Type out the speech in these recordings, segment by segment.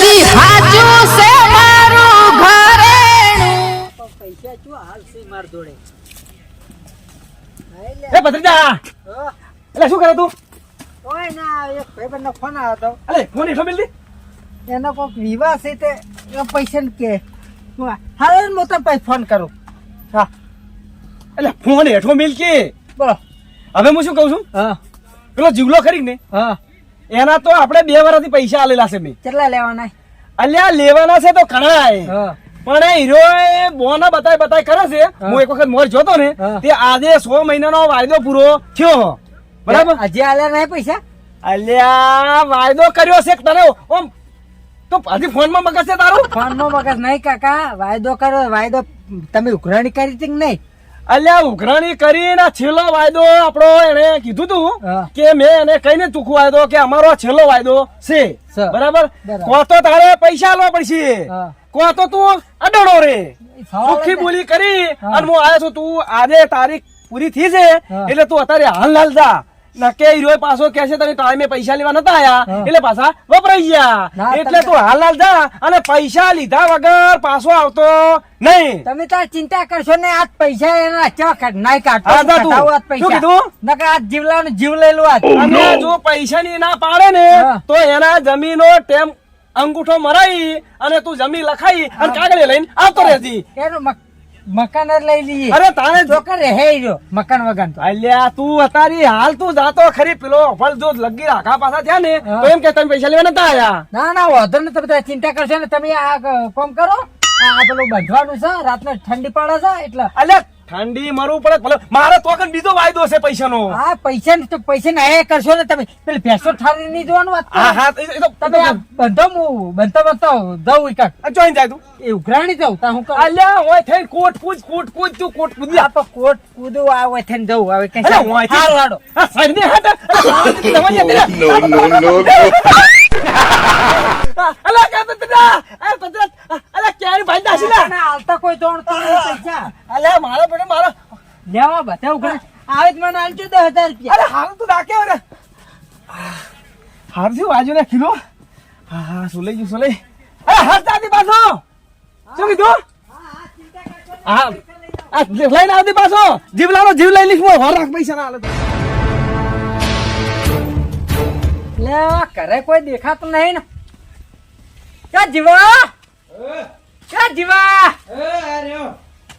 જી હાચું છે મારું ઘરેણું પૈસા શું હાલશે માર જોડે એ ભત્રીજા એટલે શું કરે તું? ઓય ના એક ભાઈબંધનો ફોન આવ્યો હતો. અલે ફોન એટલો મિલ એનો કોઈક વિવાહ છે તે પૈસા ને કે. હાલ હું તને પછી ફોન કરું. હા. એટલે ફોન હેઠો મિલ કે. બોલો. હવે હું શું કહું છું? હા. પેલો જીવલો ખરી ને હા. એના તો આપણે બે વર્ષથી પૈસા આલેલા છે મેં. કેટલા લેવાના? અલ્યા લેવાના છે તો ઘણા પણ હીરો બોના બતાય બતાય કરે છે. હું. એક વખત મોર જોતો ને તે આજે સો મહિનાનો વાયદો પૂરો થયો બરાબર? હજી આલ્યા નહીં પૈસા? અલ્યા વાયદો કર્યો છે તને? ઓમ તો હજી ફોનમાં મગજ છે તારું? ફોન નો મગજ નહીં કાકા. વાયદો કર્યો વાયદો તમે ઉઘરાણી કરી હતી કે નહીં? અલ્યા ઉઘરાણી કરીને છેલ્લો વાયદો આપણો એને કીધું તું કે મેં એને કઈને ટૂંકું વાયદો કે અમારો છેલ્લો વાયદો છે. બરાબર. કો તો તારે પૈસા લો પડશે. કો તો તું અડડો રે. સુખી બોલી કરી અને હું આવ્યો છું તું આજે તારીખ પૂરી થઈ છે એટલે તું અત્યારે હાલ હાલ જા. નકે હીરો પાછો કે છે તને ટાઈમે પૈસા લેવા નતા આયા. એટલે પાછા વપરાઈ ગયા. ના, એટલે તું હાલ હાલ જા અને પૈસા લીધા વગર પાછો આવતો નહીં. તમે તાર ચિંતા કરશો ને આજ પૈસા એના ચા કાઢ નાઈ કાઢતો. તું. આજ શું પૈસા કીધું? નકે આજ જીવલાનું જીવ લઈ આજ. અને જો પૈસાની ના પાડે ને તો એના જમીનો ટેમ અંગૂઠો મરાઈ અને તું જમીન લખાઈ અને કાગળે લઈને આવતો રહેતી એનું મક- મકાન જ લઈ લઈએ. અરે તારે છોકર રહે મકાન વગર તો. અલ્યા તું અતારી હાલ તું જાતો ખરી પેલો ફળ જો લગી રાખા પાછા થયા ને તો એમ કે તમે પૈસા લેવા નતા આયા? ના ના વાંધો ને તમે ચિંતા કરશો ને તમે આ કામ કરો. આ આ પેલું બંધવાનું છે રાતને ઠંડી પડે છે એટલે અલ્યા ઠંડી મરવું પડે ભલે. મારે તો કન બીજો વાયદો છે પૈસાનો. આ પૈસા ને તો પૈસા ને એ કરશો ને તમે. પેલી ભેંસો ઠારી ની જોવાનું વાત હા હા એ- તો તમે બંધો હું બંધો બંધો જવું ઈ જોઈન જાય તું. એ ઉઘરાણી જાઉં તા હું કરું અલ્યા હોય થઈ કોટ કૂદ કોટ કૂદ તું કોટ કૂદ આ તો કોટ કૂદું આ હોય થઈને જવું હવે કે અલ્યા ઓય હારું હારું. હા હટ ને. અલા કે પતરા આ પતરા અલા ક્યારે ભાઈ દાસી ના હાલતા કોઈ દોણ તો પૈસા. અલા મારા પડે મારા લેવા બતાવ ઉઘરાણી આવે જ મને આલજો દસ હજાર રૂપિયા. અરે હાલ તું રાખે અરે હાર થયું બાજુ ને કિલો હા હા સુલે ગયું સુલે અરે હરતા હતી પાછો. શું કીધું? હા આ લઈને આવતી પાછો. જીવલાનો જીવ લઈ લીધું વર રાખ પૈસા ના હાલે તો. લે ઘરે કોઈ દેખાતું નહીં ને. ક્યાં જીવા. ક્યાં જીવા.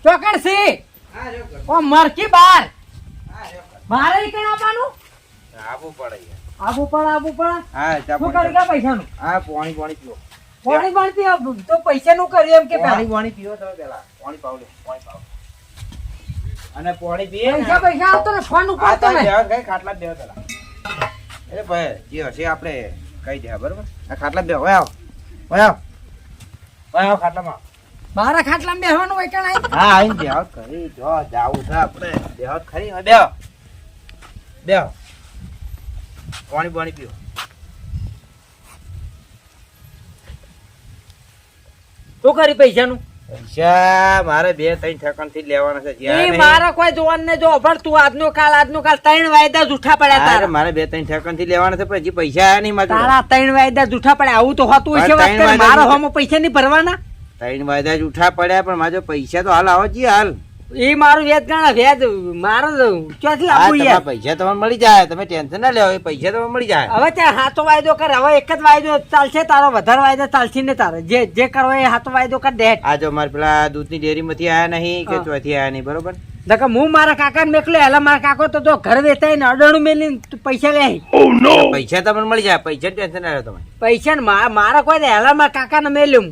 ચોકડ સી ઓ મરકી બાર. મારે કઈ આપવાનું? આબુ પડે. આબુ પણ આબુ પણ હા શું કરી ગયા પૈસાનું? હા પાણી પાણી પીવો પાણી પાણી પીવો તો પૈસા નું કરી એમ કે પાણી પાણી પીવો તમે પેલા. પાણી પાવ લે પાણી પાવ અને પાણી પીએ પૈસા પૈસા આવતો ને ફોન ઉપાડતો તો ખાટલા દેવા પેલા. એટલે ભાઈ જે હશે આપણે કહી દે બરોબર? આ ખાટલા બે દેવા આવ. ઓય આવ. ઓય આવ ખાટલામાં. મારા ખાટલામાં બેહવાનું હોય કણ હા આઈને બેહો ખરી. જો જાવું છે આપણે. બેહો ખરી હવે બેહો. બેહો. પાણી પાણી પીવો શું કરી પૈસાનું? પૈસા મારે બે ત્રણ ઠેકાણથી લેવાના છે. જ્યાં મારા કોઈ જોવાન ને જો પણ તું આજનો કાલ આજનો કાલ ત્રણ વાયદા જૂઠા પડ્યા તારા. મારે બે ત્રણ ઠેકાણથી લેવાના છે પણ હજી પૈસા આયા નહીં મારા તારા ત્રણ વાયદા જૂઠા પડ્યા. આવું તો હોતું હશે મારા જૂઠા. પૈસા નહીં ભરવાના? ત્રણ વાયદા જ ઉઠા પડ્યા પણ મારા પૈસા તો હાલ આવો હાલ. એ મારું વ્યાજ ગણા વ્યાજ મારો ક્યાંથી આપું યાર? પૈસા તમને મળી જાય તમે ટેન્શન ના લેવો એ પૈસા તમને મળી જાય. હવે ત્યાં હાથો વાયદો કર હવે એક જ વાયદો ચાલશે તારો વધારે વાયદો ચાલશે ને તારે. જે જે કરો એ હાથો વાયદો કર દે આ જો મારે પેલા દૂધની ડેરીમાંથી આયા નહીં કે હા. ચોથી આયા નહીં બરોબર? નકર હું મારા કાકા મેકલો એલા મારા કાકો તો જો ઘર વેચાય ને અડણું મેલી પૈસા લે. પૈસા તમને મળી જાય પૈસા ટેન્શન ના લો તમે પૈસા ને મારા કોઈ ને એલા મારા કાકા ને મેલ્યું.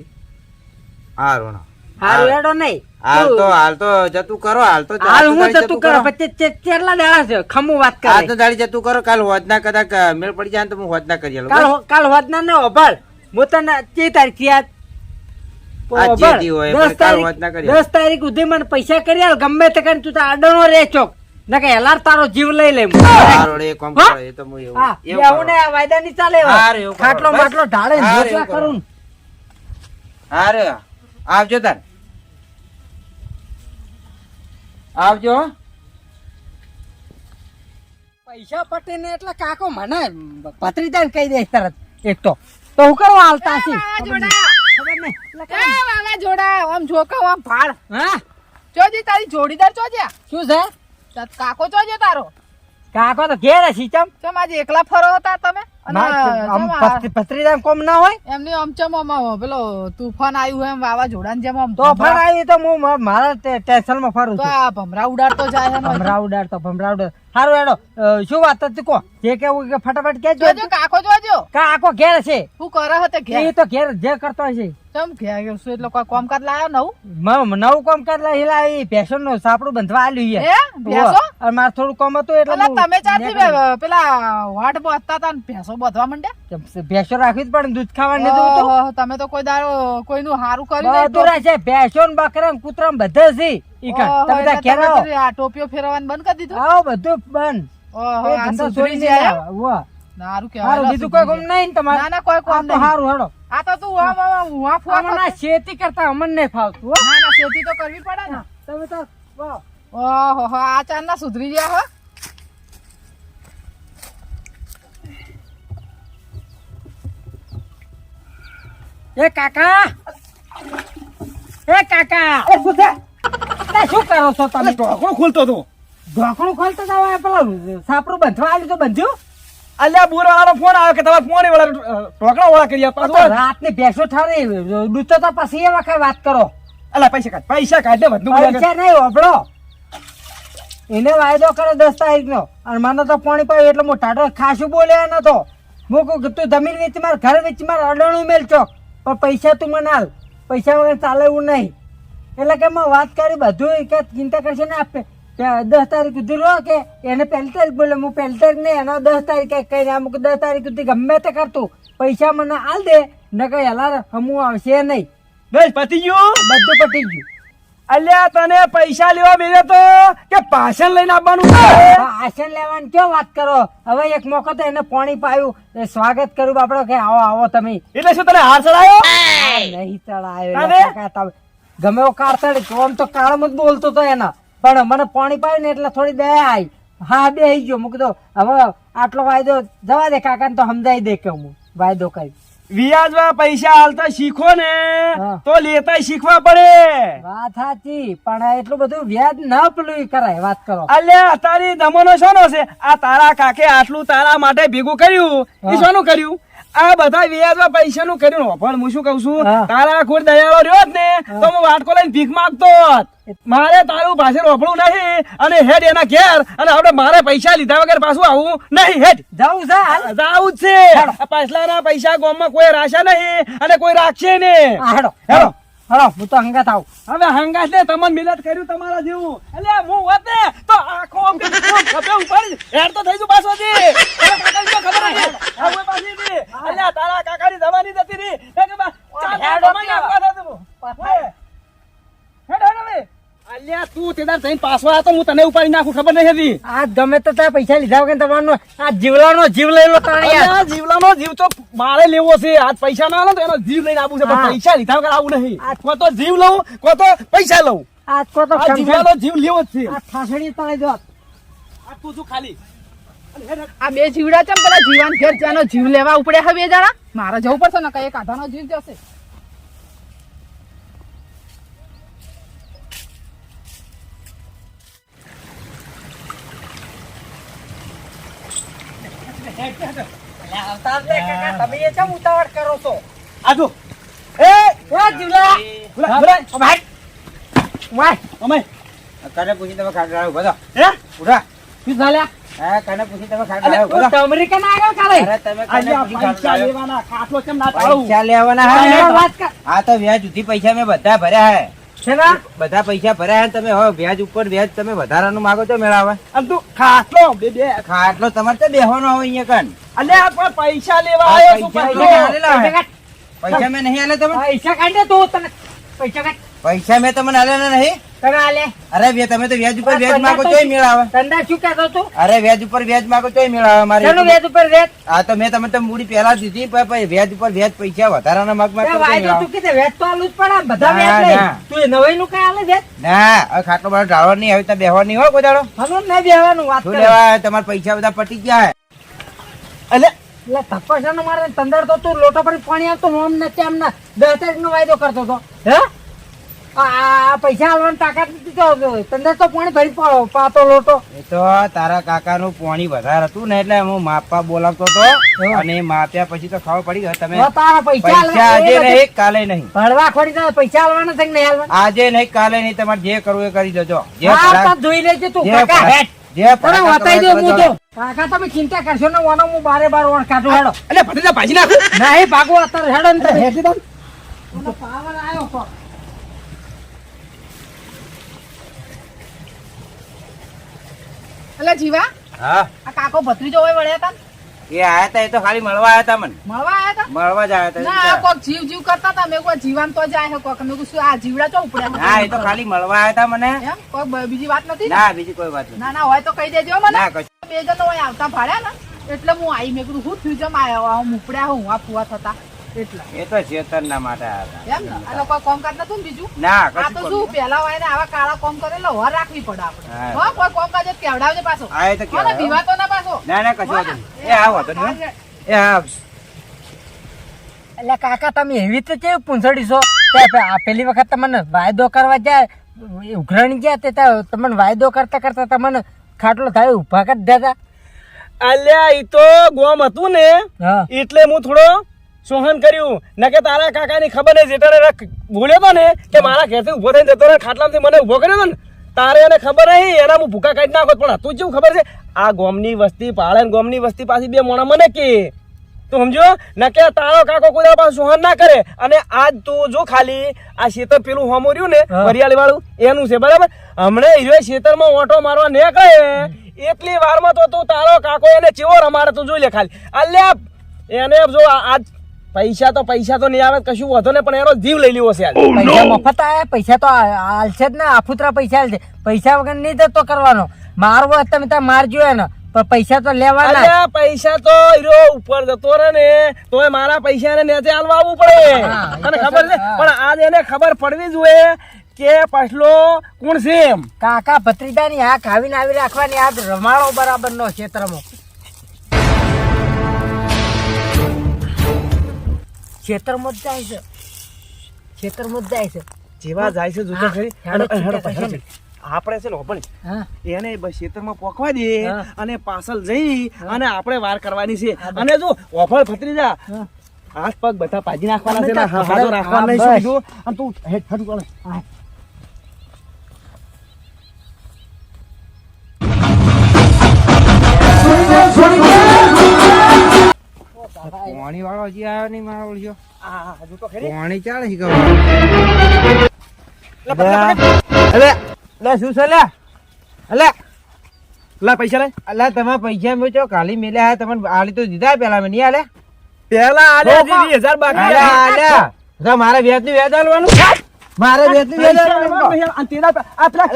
હા રોણો હારું હા. એડો નહીં. હાલ તો હાલ તો જતું કરો હાલ તો હાલ હું જતું કરો પછી કેટલા દાડા છે ખમું વાત તો દાડી જતું કરો કાલ હોદના કદાચ મેળ પડી જાય તો હું હોદના કરી આલું. કાલ કાલ હોદના ને ઓભળ હું તને ચી તારીખથી આજ આજ જે ઓભળ. દી હોય, દસ તારીખ- હોદના કરી દસ તારીખ સુધી મને પૈસા કરી આલ ગમે તે કરીને તું આડો રે ચોક નકે હેલાર તારો જીવ લઈ લે એ કામ કરો, એ તો હું એવું- એવું એવું ને વાયદા ની ચાલે. ખાટલો માટલો ઢાળે ને. કરું. હારે આવજો તાર. આવજો પૈસા પટી ને એટલે કાકો મને ભત્રીજાને કહી દે તરત એક તો તો હું કરું હાલતા છી એ કાંઈ. આમ જોકો આમ ભાડ હા? જોજી તારી જોડીદાર ચોજ્યા? શું છે? કાકો ચોજ્યો તારો? કાકો તો ઘેર છે ચમ. ચમ આજે એકલા ફરો હતા તમે? કોમ ના હોય? એમની આમ પેલો તુફાન આવ્યું એમ વાવાઝોડા જેમ આમ તો હું મારા ટેન્શનમાં ફરું તો આ ભમરા ઉડાડતો જાય ભમરા ઉડાડતો ભમરા ઉડાડ સારું એનો શું વાત હતી કો? જે કેવું કે ફટાફટ કે જોજો કાકો જોજો. કાકો ઘેર છે? હું કરે હતે ઘેર? એ તો ઘેર જે કરતો હશે. તમ ઘેર શું એટલે કોઈ કોમકાજ લાયો નવું? નવું કામ કરલા લાઈ એ પેશન નો સાપડું બંધવા આલ્યું હે ભેંસો? અને મારે થોડું કામ હતું એટલે તમે ચારથી પેલા વાટ બોતતા તા ને ભેસો બાંધવા માંડ્યા? ભેસો રાખવી પણ દૂધ ખાવાનું હોતું. તમે તો કોઈ દાડો કોઈનું હારું કર્યું નહીં બધું રહેશે ભેંસો ને બકરા ને કૂતરા બધે છે. તમે આ ટોપીઓ ફેરવવાનું બંધ કરી દીધું? આવો બધું બંધ. ઓહો, આ ધંધો. હારું બીજું કોઈ કામ નહીં તમારે. ના ના કોઈ આ કોમ તો નહીં. હારું હેડો. આ તો હુઆ ફુઆ અમને ખેતી કરતા. અમને નહીં ફાવતું હો. ના ના ખેતી તો કરવી પડે ને. તમે તો ઓહો હો, આ ચાર ના સુધરી ગયા હો. એ કાકા! એ કાકા! એ? તે શું કરો છો તમે? ઢોકળો ખોલતો હતો. ઢોકણું ખોલતા આ પેલા સાપરું બંધવા આવ્યું તો બંધ્યું? અલ્યા બોરવાળાનો ફોન આવ્યો કે તમારે ફોન વાળા ઢોકળા વાળા કરી આપવા તો રાતની ભેંસો ઠારી ડૂચો તો પછી એ વખત વાત કરો. અલા પૈસા કાઢ પૈસા કાઢ પૈસા નહીં ઓભળો એને વાયદો કરે દસ તારીખ નો અને મને તો પાણી પાયું એટલે હું ટાટો ખાસું બોલ્યા નતો. હું કહું તું જમીન વેચી માર ઘર વેચી માર અડણું મેલ ચોક. પણ પૈસા તું મને હાલ પૈસા વગર ચાલે એવું નહીં. એટલે કે મેં વાત કરી બધું કે ચિંતા કરશે ને આપે. દસ તારીખ સુધી રહો કે એને પહેલી તારીખ બોલે હું પહેલી તારીખ નહીં એનો દસ તારીખ કહીને અમુક દસ તારીખ સુધી ગમે તે કરતું. પૈસા મને હાલ દે ને કઈ હલાર હમું આવશે નહીં. બસ પતી ગયું? બધું પતી ગયું. અલ્યા તને પૈસા લેવા મેળે તો કે પાસન લઈને આવવાનું? આશન લેવાની ક્યાં વાત કરો? હવે એક મોકો તો એને પાણી પાયું. સ્વાગત કર્યું આપડે કે આવો આવો તમે. એટલે શું તને હાર ચડાયો? નહીં ચડાયો ગમે એવો કાળતડ આમ તો કાળમ જ બોલતો હતો એના. પણ મને પાણી પાયું ને એટલે થોડી દયા આવી હા બે ગયો. મૂકી દો. હવે આટલો વાયદો જવા દે કાકા તો સમજાવી દે કે હું વાયદો કરી વ્યાજમાં પૈસા હાલતા શીખો ને તો લેતા શીખવા પડે. વાત સાચી પણ એટલું બધું વ્યાજ ના પેલું કરાય વાત કરો. અલ્યા તારી દમનો શોનો છે? આ તારા કાકે આટલું તારા માટે ભેગું કર્યું. એ શાનું કર્યું? આ બધા વ્યાજમાં પૈસા નું કર્યું પણ હું શું કઉ છું? તારા કોઈ દયાળો રહ્યો જ ને તો હું વાટકો લઈને ભીખ માંગતો. મારે તારું પાસે રોપડું નહીં અને હેડ એના ઘેર અને આપણે મારે પૈસા લીધા વગર પાછું આવું નહીં. હેડ. જાવું છે જાવું જ છે. પાછલાના પૈસા ગોમમાં કોઈ રાશે નહીં અને કોઈ રાખશે ને હેડો હેડો. હેડો હું તો હંગાત આવું. હવે હંગાત ને તમને મિલત કર્યું તમારા જેવું. એટલે હું હોત ને તો આખો આમ ખભે ઉપાડી હેડ તો થઈ જુ પાછો જી ખબર હતી આ પાછી જી અલ્યા તારા કાકાની જવાની જતી રહી કે બા ચાલ અલ્યા તું તેદાર થઈને પાછો આવ્યો તો હું તને ઉપાડી નાખું ખબર નહીં હતી? આ ગમે તો ત્યાં પૈસા લીધા વગર તમારનો આ જીવલાનો જીવ લઈ લો તાણે યાર. અલ્યા, જીવલાનો જીવ તો મારે લેવો છે. આજ પૈસા ના તો એનો જીવ લઈને આવું છે. પણ પૈસા લીધા વગર આવું નહીં. કો તો જીવ લઉં કો તો પૈસા લઉં. આ કો તો જીવલાનો જીવ લેવો જ છે. આ ઠાસડી આ તું શું ખાલી? આ બે જીવડા છે પેલા જીવાન ઘેર જીવ લેવા ઉપડે હવે બે જણા? મારે જવું પડશે ને કઈ એક જીવ જશે. પૈસા મેં બધા ભર્યા હે. છે બધા પૈસા ભરાયા તમે હવે વ્યાજ ઉપર વ્યાજ તમે વધારાનું માગો તો મેળાવે આમ તું ખાટલો બે બે. ખાટલો તમારે તો બેહવાનો હોય અહીંયા કન. અલે આ પણ પૈસા લેવા આવ્યો છું. પૈસા મેં નહીં આલે તમે? પૈસા કાઢ દે તો તને. પૈસા કાઢ. પૈસા મેં તમને આલેલા નહીં? તમે આલે અરે વ્યા- તમે તો વ્યાજ ઉપર વ્યાજ માંગો તોય મેળાવે. ધંધા શું કહેતો તું? અરે વ્યાજ ઉપર વ્યાજ માંગો તોય મેળાવે મારે શેનું વ્યાજ ઉપર વ્યાજ? હા તો મેં તમે તો મૂડી પહેલા દીધી પણ વ્યાજ ઉપર વ્યાજ પૈસા વધારાના માગમાં તે કીધે વ્યાજ તો આલું જ પડે બધા વ્યાજ લે. તું એ નવાઈ નું કઈ આલે વ્યાજ? ના હવે ખાટલો બાર ઢાળવા નહીં હવે તો બેહવાની હોય હો કોઈ દાડો હલો ના બેહવાનું વાત કરે. લેવા તમારા પૈસા બધા પટી ગયા એટલે એટલે ધક્કો છે ને મારે તંદર તો તું લોટો પર પાણી આવતો હું ને તેમ ને દસ નો વાયદો કરતો હતો. હે? આ- પૈસા આલવાની તાકાત નથી તો તંદર તો પાણી ભરી પડો પાતો લોટો. એ તો તારા કાકાનું પાણી વધારે હતું ને એટલે હું માપવા બોલાવતો હતો. અને માપ્યા પછી તો ખબર પડી ગયો તમે તારા પૈસા આજે નહીં કાલે નહીં. ભરવા ખોડી તારા પૈસા નહીં આલવાના? આજે નહીં કાલે નહીં તમારે જે કરવું એ કરી દેજો. જે તો જોઈ લેજે તું કાકા. હેઠ. દઉં તો કાકા તમે ચિંતા કરશો ને ઓનો હું બારે બાર ઓણ કાઢું હેડો. એટલે ભટીજા ભાજી નાખ. નહીં ભાગો અત્યારે હેડો ને હેડી હેઠી પાવર આવ્યો એટલે જીવા હા? આ કાકો ભત્રીજો હોય વળ્યા તા એ આયા તા એ તો ખાલી મળવા આયા તા મને. મળવા આયા તા? મળવા જ આયા ના કોક જીવ જીવ કરતા હતા મેં કોઈ જીવાન તો જાય હે કોક. મેં શું આ જીવડા ચો ઉપડ્યા ના એ તો ખાલી મળવા આયા તા મને. એમ? કોઈ બીજી વાત નથી? ને? બીજી કોઈ વાત ના ના હોય તો કહી દેજો મને. ના બે જણ હોય આવતા ભાડ્યા ને એટલે હું આવી મેં કીધું હું થયું જમ આવ્યો હું ઉપડ્યા હું આ પુવા થતા. એ તો ચેતન માટે આયા એમ ને? એટલે કોઈ કોમ નતું ને બીજું? ના આ તો શું પેલા હોય ને આવા કાળા કોમ કરેલો વર રાખવી પડે આપણે. હા. હા કોઈ કોમ કાજ કેવડાવજે પાછો. આ તો હો ને કહેવાય, હો. વિવાતો ના પાછો. ના ના કશું વાંધો એ આવો તો એ હા એટલે કાકા તમે એવી રીતે કેવું પૂંછડી છો? પેલી વખત તમને વાયદો કરવા જાય ઉઘરાણી ગયા તે તા- તમને વાયદો કરતા કરતા તમને ખાટલો થાય ઊભા કરી દેતા અલ્યા એ તો ગોમ હતું ને. એટલે હું થોડો સોહન કર્યું. ન કે તારા કાકાની ખબર નહીં જેટાને બોલ્યો ભૂલ્યો ને કે મારા ઘેરથી ઊભો થઈને જતો ખાટલામાંથી મને ઊભો કર્યો હતો ને તારે એને ખબર નહીં એના હું ભૂકા કાઢી નાખો પણ હતું જેવું ખબર છે? આ ગોમની વસ્તી પાળે ગોમની વસ્તી પાછી બે મોણા મને કે. તું સમજો? ન કે તારો કાકો કોઈ પાસે સોહન ના કરે. અને આજ તું જો ખાલી આ શેતર પેલું હોમો રહ્યું ને હરિયાળી વાળું એનું છે બરાબર? હમણાં હીરો શેતરમાં ઓટો મારવા નીકળે. એટલી વારમાં તો તું તારો કાકો એને ચેવો રમાડે તું જોઈ લે ખાલી. અલ્યા એને જો આજ પૈસા તો પૈસા તો નહીં આવે કશું વધો ને પણ એનો જીવ લઈ લેવો છે પૈસા મફત આવે પૈસા તો હાલશે જ ને આફુતરા પૈસા હાલશે. પૈસા વગર નહીં જતો કરવાનો. મારવો તમે ત્યાં મારજો એને. પણ પૈસા તો લેવાના. પૈસા તો હીરો ઉપર જતો રહે ને તોય મારા પૈસા ને નેચે હાલવા આવવું પડે. તને ખબર છે પણ આજ એને ખબર પડવી જોઈએ કે પછલો કોણ છે કાકા ભત્રીજા ની આ ખાવીને આવી રાખવાની આ રમાડો બરાબર નો ક્ષેત્રમાં. ક્ષેત્રમાં જ જાય છે. ખેતરમાં જ જાય છે. જેવા જાય છે જોતો ખરી. અને-. આપણે છે લોપણી એને ખેતરમાં પોખવા દે અને પાછળ જઈ અને આપણે વાર કરવાની છે. અને જો ઓફળ ફતરી જા. હાથ પગ બધા પાજી નાખવાના છે હાથો રાખવાના નહીં શું કીધું? અને તું હેઠ હેઠું કરે પોણી વાળો હજી આવ્યો નહીં મારો ઓળખ્યો આ હજુ તો ખરી. પોણી ચાલે છે. અલે લે શું છે લે? અલે લે પૈસા લે. અલા તમે પૈસા મેચો કાલી મેલ્યા હે તમને આલી તો દીધા પેલા મેં નહીં આલે? પેલા આલ્યા હજી બાકી અલે મારા વ્યાજનું વ્યાજ આલવાનું. મારે આ અલે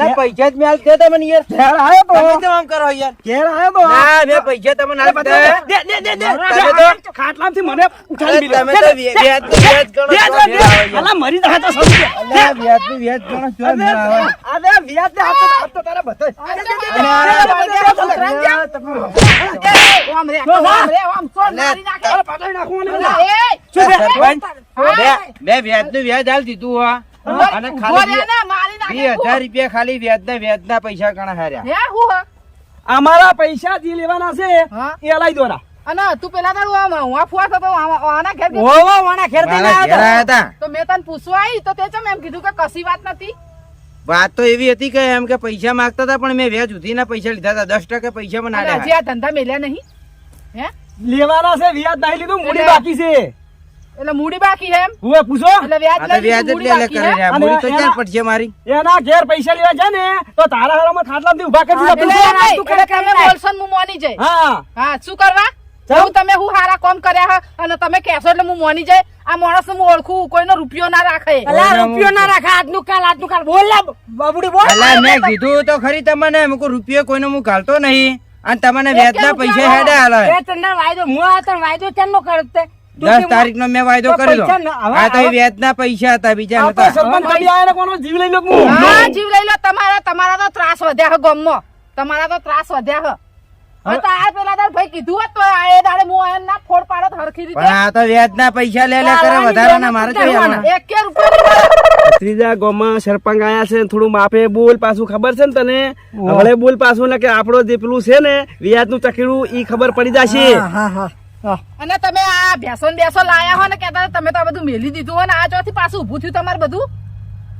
ઘેર- પૈસા જ મેલ દે તમને યાર. ઘેર આયો તો? તમે કેમ આમ કરો યાર? ઘેર આયો તો? ના મેં પૈસા તમને આલ દે, દે, દે, દે, દે. તમે તો- ખાટલામાંથી મને ઉઠાડી મેલ્યો. તમે તો દે, વ્યાજ ગણો દે, છો, દે, દે. અલા, મરી જાય તો સમજી અલા અલે ની નું ગણો છો, આવે. અરે, વ્યાજ દે, આ તો- આ તો તારા બધા. અરે, દે, દે, દે, દે, દે, દે, દે, દે, ઓમ રે ઓમ રે ઓમ ચોર મારી નાખે. અરે, પકડી નાખું એ છે? બે- બે વ્યાજનું વ્યાજ આલ દીધું હો. અને ખાલી હજાર રૂપિયા ખાલી વ્યાજના વ્યાજના પૈસા ગણા હાર્યા? હે હું હ? અમારા પૈસા જે લેવાના છે એ લાઈ દોરા. અને તું પેલા તારું આમ હું ફુવા થતો આના ઘેર ઓવો વાણા ખેર દઈને મારા ઘેર આવ્યો આયા હતા તો મેં તને પૂછવા આવી તો તે ચમ એમ કીધું કે કશી વાત નથી? વાત તો એવી હતી કે એમ કે પૈસા માંગતા હતા પણ મેં વ્યાજ ઉધીના પૈસા લીધા હતા. દસ ટકા પૈસા મને હજી આ ધંધા મેલ્યા નહીં? હે? લેવાના છે વ્યાજ નહીં લીધું મૂડી બાકી છે. એટલે મૂડી બાકી છે એમ? હુએ પૂછો? એટલે વ્યાજ આ લઈ વ્યાજ જ લે કરે હે? મૂડી તો ક્યાં પડશે મારી? એના ઘેર પૈસા લેવા છે ને તો તારા હારામાં ખાટલામાંથી ઊભા કરી દીધા. નહીં, એટલે તમે બોલશો ને હું મોની જઈ હા હા. શું કરવા? હું તમે હું હારા કોમ કર્યા હા અને તમે કહેશો એટલે હું મોની જાય આ માણસ હું ઓળખું કોઈનો રૂપિયો ના રાખે. અલા રૂપિયો ના રાખે આજનું કાલ આજનું કાલ. બોલ લા બાબુડી બોલ. અલા મેં કીધું તો ખરી તમને મેં રૂપિયો કોઈનો હું ઘાલતો નહીં. અને તમને વ્યાજના પૈસા હેડે હાલે. એ તને વાયદો હું આ તને વાયદો કેમ નો તે તું દસ તારીખ નો મેં વાયદો કર્યો. ન- આ તો હવે- વ્યાજના પૈસા હતા બીજા આ તો નતા સરપંચ કદી આયા ને કોનો? જીવ લઈ લો હા? જીવ લઈ લો. તમારા તમારા તો ત્રાસ વધ્યા હે ગમમાં તમારા તો ત્રાસ વધ્યા હે. હવે આ પેલા તાર ભાઈ કીધું હોત એ દાડે હું એમ ના ફોડ આખી રીતે. આ તો વ્યાજના પૈસા લે લે કરે વધારાના મારે જોઈએ આમાં. એક કે રૂપિયા ત્રીજા ગામમાં સરપંચ આયા છે થોડું માપે બોલ પાછું ખબર છે ને તને? હવે બોલ પાછું ને કે આપણો જે પેલું છે ને વ્યાજનું ચકીડું ઈ ખબર પડી જશે. હા હા હા હા. અને તમે આ ભેસો ને બેસો લાયા હો ને કેતા તમે તો આ બધું મેલી દીધું હોય ને આ ચોથી પાછું ઊભું થયું તમારે બધું?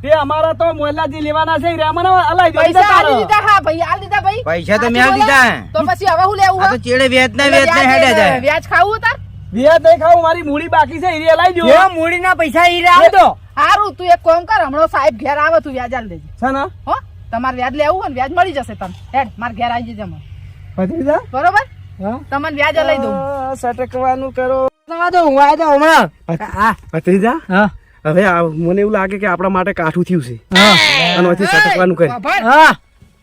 તે અમારા તો મોલાજી લેવાના છે ઈ અલાઈ દો પૈસા આલી દીધા હા ભાઈ આલી દીધા ભાઈ. પૈસા તો મેં આલી દીધા. તો પછી હવે હું લેવું આ તો ચેડે વ્યાજના વ્યાજ ના હેડે વ્યાજ- જાય. વ્યાજ ખાવું તાર વ્યાજ નહીં ખાવું મારી મૂડી બાકી છે ઈ અલાઈ જો મૂડી ના પૈસા ઈ આવ તો હારું તું એક કોમ કર હમણાં સાહેબ ઘેર આવે તું વ્યાજ આલી દેજે. છે ને? હો તમારે વ્યાજ લેવું હોય ને વ્યાજ મળી જશે તમને હેડ માર ઘેર આવી જજે મને બરોબર? તમને વ્યાજ લઈ દઉં. સટકવાનું કરો. તો ઊંઘ આવે તો હમણાં. હા ભત્રીજા હા. હવે મને એવું લાગે કે આપણા માટે કાઠું થયું છે. અને પછી સટકવાનું કરે. હા.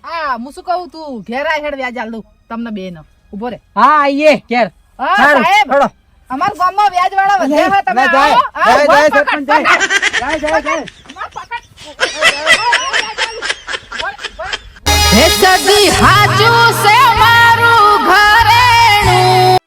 હા હું શું કહું તું? ઘેર આય હેડ વ્યાજ આલ દઉં તમને બે નો ઊભો રે. હા આઈએ ઘેર. હા સાહેબ. હેડો. અમારા ગામમાં વ્યાજ વાળા વધ્યા હોય તમે જાય, આવો. હા, જાય, જાય, સરપંચ, જાય. જાય જાય જાય. હે સદી હાચું છે મારું ઘરેણું.